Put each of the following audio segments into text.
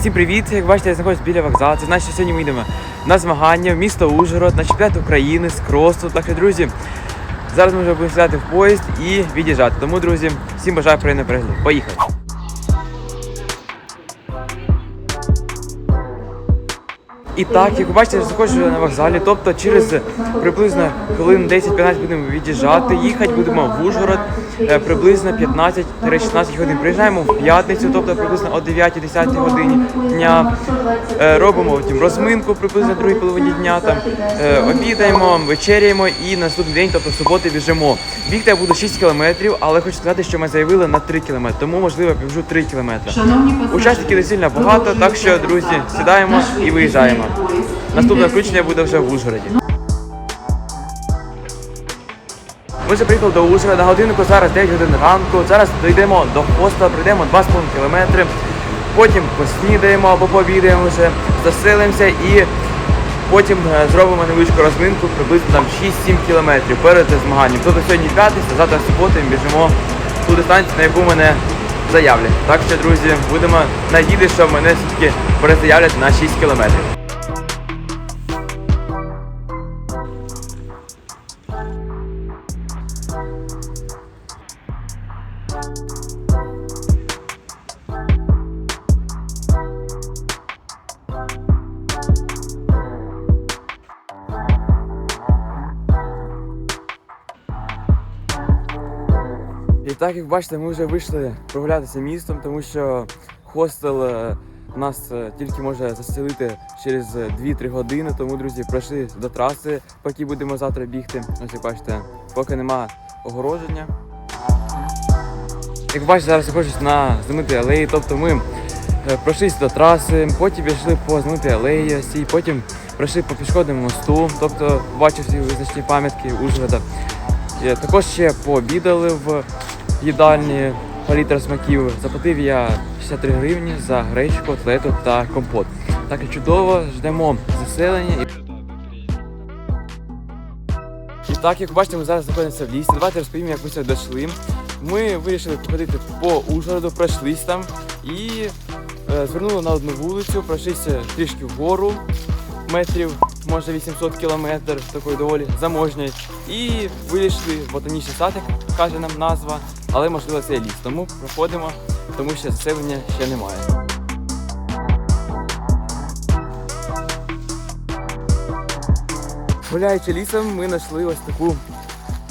Всім привіт! Як бачите, я знаходжусь біля вокзалу. Це значить, що сьогодні ми йдемо на змагання в місто Ужгород, на чемпіонат України з кросу. Так що, друзі, зараз ми вже будемо сідати в поїзд і від'їжджати. Тому, друзі, всім бажаю приємного перегляду. Поїхали! І так, як ви бачите, я знаходжусь на вокзалі, тобто через приблизно хвилин 10-15 будемо від'їжджати, їхати будемо в Ужгород е, приблизно 15-16 годин. Приїжджаємо в п'ятницю, тобто приблизно о 9-10 годині дня. Е, Робимо потім розминку приблизно другій половині дня, там, е, обідаємо, вечеряємо і наступний день, тобто в суботу, біжимо. Бігти я буду 6 кілометрів, але хочу сказати, що ми заявили на 3 кілометри, тому можливо побіжу 3 кілометри. Учасників не сильно багато, так що, друзі, сідаємо і виїжджаємо. Наступне включення буде вже в Ужгороді. Ми вже приїхали до Ужгорода, на годиннику зараз 9 годин ранку. Зараз дійдемо до хостела, пройдемо 2,5 кілометри. Потім поснідаємо або пообідаємо вже, заселимося і потім е, зробимо невеличку розминку приблизно там 6-7 кілометрів перед змаганням. Тобто сьогодні п'ятниця, завтра субота і біжимо ту дистанцію, на яку мене заявлять. Так що, друзі, будемо надіятися, що мене все-таки перезаявлять на 6 кілометрів. І так, як бачите, ми вже вийшли прогулятися містом, тому що хостел е, нас е, тільки може заселити через е, 2-3 години. Тому, друзі, пройшли до траси, поки будемо завтра бігти. Ось як бачите, поки нема огородження. Як бачите, зараз знаходжусь на знаменитій алеї, тобто ми е, пройшлися до траси, потім пішли по знаменитій алеї, ось цій, потім пройшли по пішохідному мосту, тобто бачив всі визначні пам'ятки Ужгорода. Е, Також ще пообідали в їдальні палітра смаків. Заплатив я 63 гривні за гречку, котлету та компот. Так і чудово, ждемо заселення. І- так, як бачите, ми зараз знаходимося в лісі. Давайте розповім, як ми сюди дійшли. Ми вирішили походити по Ужгороду, пройшлись там і е, звернули на одну вулицю, пройшлися трішки вгору, метрів, може 800 кілометрів, такої доволі заможньої. І вийшли в ботанічний сад, як каже нам назва, але можливо це ліс. Тому проходимо, тому що заселення ще немає. Гуляючи лісом, ми знайшли ось таку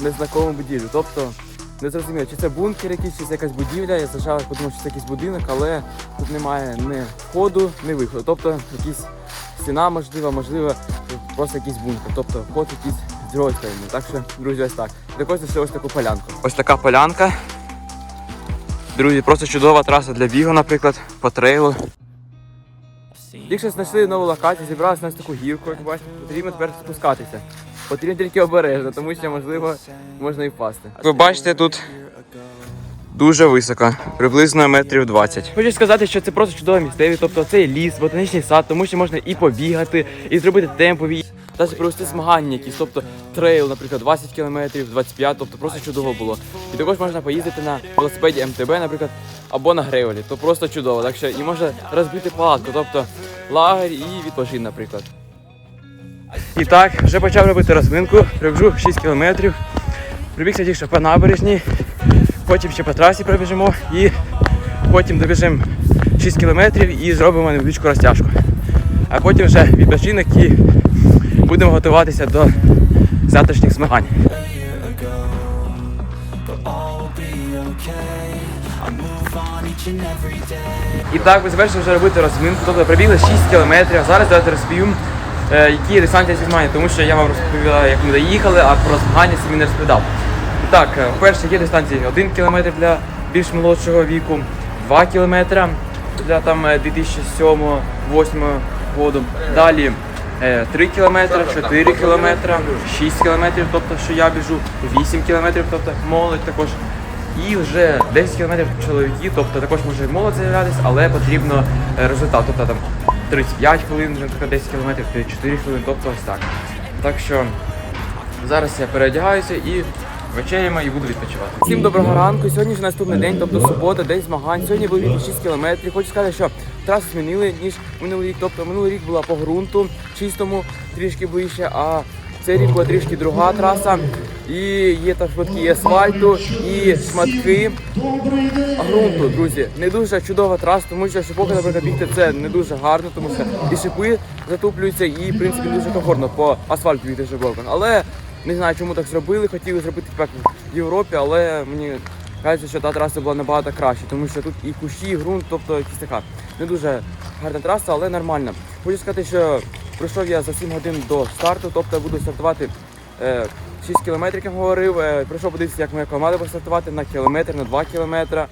незнакому будівлю. Тобто не зрозуміло, чи це бункер якийсь, чи це якась будівля. Я спочатку подумав, що це якийсь будинок, але тут немає ні входу, ні виходу. Тобто якісь стіна, можливо, можливо, просто якийсь бункер. Тобто вход якийсь з другої сторони. Так що, друзі, ось так. Також знайшли ось таку полянку. Ось така полянка. Друзі, просто чудова траса для бігу, наприклад, по трейлу. Якщо знайшли нову локацію, зібралися на таку гірку, як бачите, потрібно тепер спускатися. Потрібно тільки обережно, тому що можливо можна і впасти. Ви бачите, тут дуже високо, приблизно метрів 20. Хочу сказати, що це просто чудова місцевість, тобто це ліс, ботанічний сад, тому що можна і побігати, і зробити темпові, навіть провести змагання якісь, тобто трейл, наприклад, 20 кілометрів, 25, тобто просто чудово було. І також можна поїздити на велосипеді МТБ, наприклад, або на гревелі, то просто чудово. Так що і можна розбити палатку, тобто лагерь і відпочити, наприклад. І так, вже почав робити розминку, пробіжу 6 кілометрів. Прибігся тільки по набережній, потім ще по трасі пробіжимо і потім добіжимо 6 кілометрів і зробимо невеличку розтяжку. А потім вже відпочинок і будемо готуватися до завтрашніх змагань. І так, ми завершили вже робити розминку, тобто пробігли 6 кілометрів. Зараз давайте е, які є дистанції змагання, тому що я вам розповіла, як ми доїхали, а про змагання самі не розповідав. Так, е, перше є дистанції 1 кілометр для більш молодшого віку, 2 кілометри для там 2007-2008 року. Далі 3 кілометри, 4 кілометри, 6 кілометрів, тобто що я біжу, 8 кілометрів, тобто молодь також. І вже 10 кілометрів чоловіки, тобто також може молодь з'являтися, але потрібно е, результат. Тобто там 35 хвилин, вже така 10 кілометрів, 4 хвилини, тобто ось так. Так що зараз я переодягаюся і вечеряємо і буду відпочивати. Всім доброго ранку. Сьогодні ж наступний день, тобто субота, день змагань. Сьогодні був 6 кілометрів. Хочу сказати, що трасу змінили, ніж минулий рік. Тобто минулий рік була по ґрунту, чистому, трішки ближче, а цей рік була трішки друга траса. І є там шматки асфальту, і шматки ґрунту, друзі. Не дуже чудова траса, тому що шипока, наприклад, бігти це не дуже гарно, тому що і шипи затуплюються, і в принципі дуже комфортно по асфальту бігти шипоком. Але не знаю, чому так зробили. Хотіли зробити так в Європі, але мені кажуть, що та траса була набагато краще, тому що тут і кущі, і ґрунт, тобто якась така не дуже гарна траса, але нормальна. Хочу сказати, що пройшов я за 7 годин до старту, тобто буду стартувати. е, 6 кілометрів, як говорив. Е, Прийшов подивитися, як моя команда буде стартувати на кілометр, на 2 кілометри.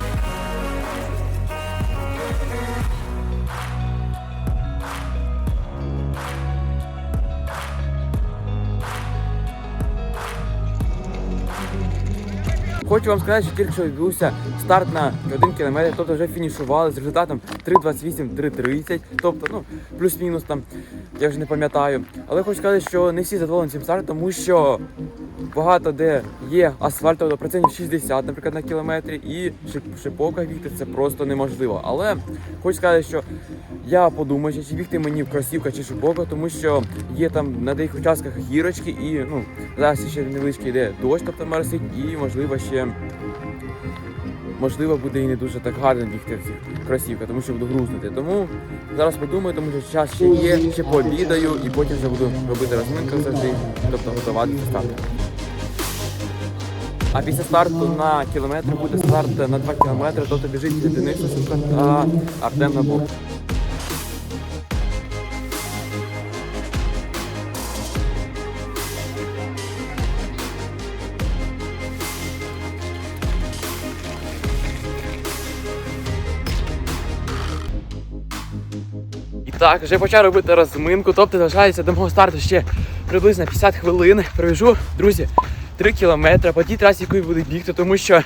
Хочу вам сказати, що тільки що відбувся старт на 1 кілометр, тобто вже фінішували з результатом 3.28, 3.30, тобто ну, плюс-мінус там, я вже не пам'ятаю. Але хочу сказати, що не всі задоволені цим стартом, тому що багато де є асфальт, тобто процентів 60, наприклад, на кілометрі, і шип- шипока бігти це просто неможливо. Але хочу сказати, що я подумаю, чи бігти мені в кросівка чи шипока, тому що є там на деяких участках гірочки, і ну зараз ще невеличкий йде дощ, тобто моросить, і можливо ще. Можливо, буде і не дуже так гарно бігти в цих кросівках, тому що буду грузнути. Тому зараз подумаю, тому що час ще є, ще пообідаю і потім вже буду робити розминку завжди, тобто готувати до. А після старту на кілометр буде старт на 2 кілометри, тобто біжить Денис Лисенко та Артем Набук. Так, вже почав робити розминку, тобто залишається до мого старту ще приблизно 50 хвилин. Пробіжу, друзі, 3 кілометри по тій трасі, яку буду бігти, тому що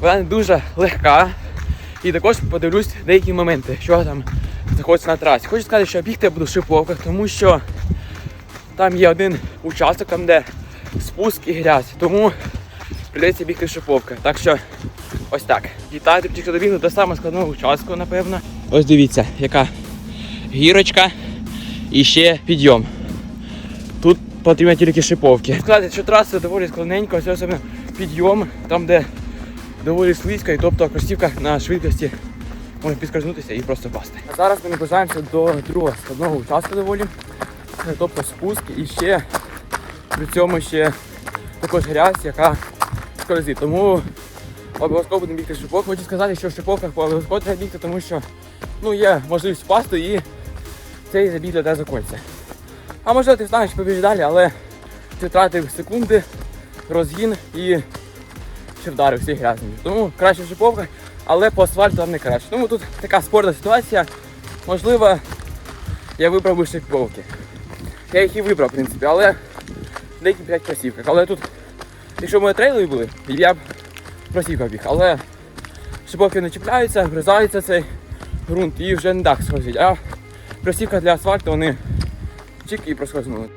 вона не дуже легка. І також подивлюсь деякі моменти, що там знаходиться на трасі. Хочу сказати, що бігти я буду в шиповках, тому що там є один участок, там де спуск і грязь. Тому прийдеться бігти в шиповках. Так що ось так. Вітаю, тільки добігли до самого складного участку, напевно. Ось дивіться, яка гірочка і ще підйом. Тут потрібно тільки шиповки. Сказати, що траса доволі складненька, ось особливо підйом, там де доволі слизько, і тобто кросівка на швидкості може підскользнутися і просто впасти. А зараз ми наближаємося до другого складного участку доволі. Тобто спуск і ще при цьому ще також грязь, яка скользить. Тому обов'язково будемо бігти шипок. Хочу сказати, що в шиповках обов'язково треба бігти, тому що ну, є можливість впасти і цей забіг для тебе закінчиться. А можливо ти встанеш побіж далі, але ти втратив секунди, розгін і ще вдарив всі грязні. Тому краще шиповка, але по асфальту там не краще. Тому тут така спорна ситуація. Можливо, я вибрав би шиповки. Я їх і вибрав, в принципі, але деякі п'ять кросівках. Але тут, якщо б ми трейлові були, я б в кросівках біг. Але шиповки не чіпляються, вгризається цей ґрунт і вже не так схожить. Кросівка для асфальту вони чик і проскользнули.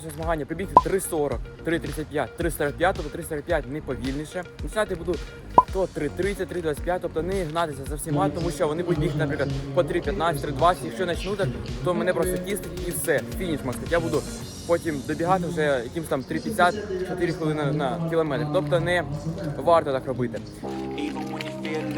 Ці змагання прибігти 3.40, 3.35, 3.45, тобто 3.45 не повільніше. Починати буду то 3.30, 3.25, тобто не гнатися за всіма, тому що вони будуть бігти, наприклад, по 3.15, 3.20. Якщо почну то мене просто тістить і все. Фініш, можна. Я буду потім добігати вже якимось там 3.50, 4 хвилини на кілометр. Тобто не варто так робити.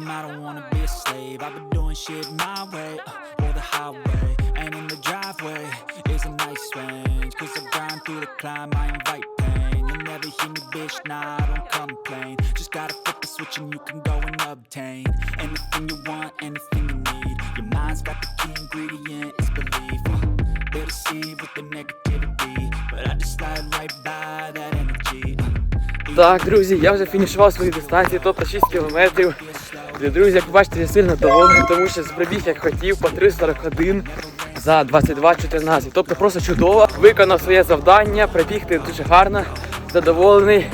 to the system, I don't wanna be a slave. I've been doing shit my way, uh, or the highway. And in the driveway is a nice range. Cause I grind through the climb, I invite pain. You'll never hear me, bitch, nah, I don't complain. Just gotta flip the switch and you can go and obtain anything you want, anything you need. Your mind's got the key ingredient, it's belief. Uh, they deceive with the negativity, but I just slide right by that energy. Uh, Так, друзі, я вже фінішував свої дистанції, тобто 6 кілометрів. Друзі, як бачите, я сильно довольний, тому що прибіг як хотів по 3.41 за 22.14. Тобто просто чудово. Виконав своє завдання, прибігти дуже гарно, задоволений.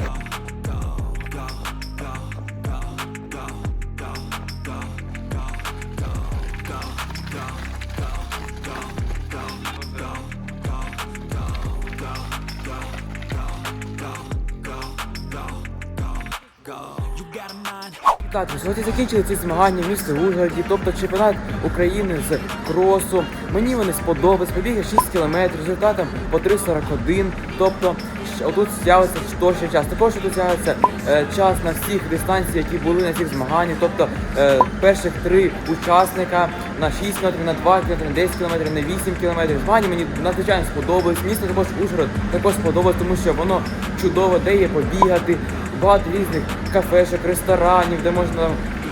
Так, от закінчили ці змагання в місті Ужгороді, тобто чемпіонат України з кросу. Мені вони сподобались, побіг 6 кілометрів, результатом по 3.41. Тобто отут з'явиться точний час. Також тут з'явиться е, час на всіх дистанціях, які були на цих змаганнях. Тобто е, перших три учасника на 6 кілометрів, на 2 кілометри, на 10 кілометрів, на 8 кілометрів. Змагання мені надзвичайно сподобались. Місто також Ужгород також сподобалось, тому що воно чудово, де є побігати багато різних кафешок, ресторанів, де можна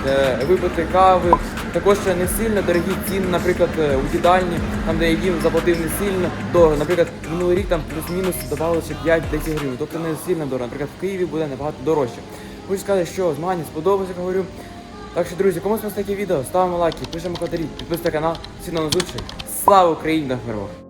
е, випити кави. Також не сильно дорогі ціни, наприклад, е, у їдальні, там де я їм заплатив не сильно дорого. Наприклад, минулий рік там плюс-мінус додавали ще 5-10 гривень, тобто не сильно дорого. Наприклад, в Києві буде набагато дорожче. Хочу сказати, що змагання сподобалося, говорю. Так що, друзі, кому сподобалось таке відео, ставимо лайки, пишемо коментарі, підписуйтесь на канал. Всім на зустрічі. Слава Україні! До перемоги!